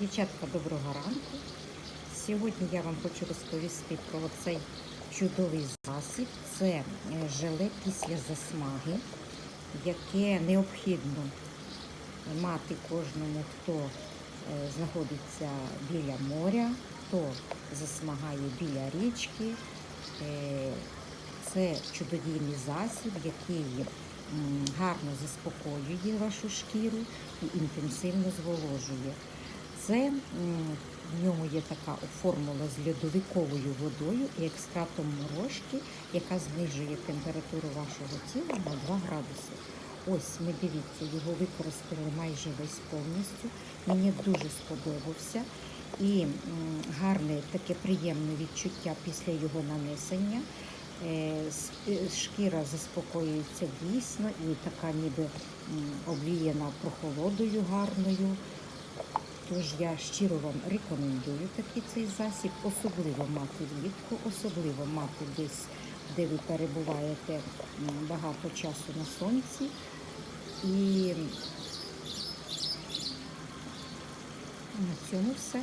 Дівчатка, доброго ранку. Сьогодні я вам хочу розповісти про цей чудовий засіб. Це е, желе після засмаги, яке необхідно мати кожному, хто е, знаходиться біля моря, хто засмагає біля річки. Е, Це чудодійний засіб, який гарно заспокоює вашу шкіру і інтенсивно зволожує. Це в ньому є така формула з льодовиковою водою і екстрактом морошки, яка знижує температуру вашого тіла на 2 градуси. Ось ми дивіться, його використали майже весь повністю. Мені дуже сподобався. І гарне таке приємне відчуття після його нанесення. Е, е, Шкіра заспокоюється дійсно і така ніби обвіяна прохолодою гарною. Тож я щиро вам рекомендую такий цей засіб, особливо мати влітку, особливо мати десь, де ви перебуваєте багато часу на сонці. І на цьому все.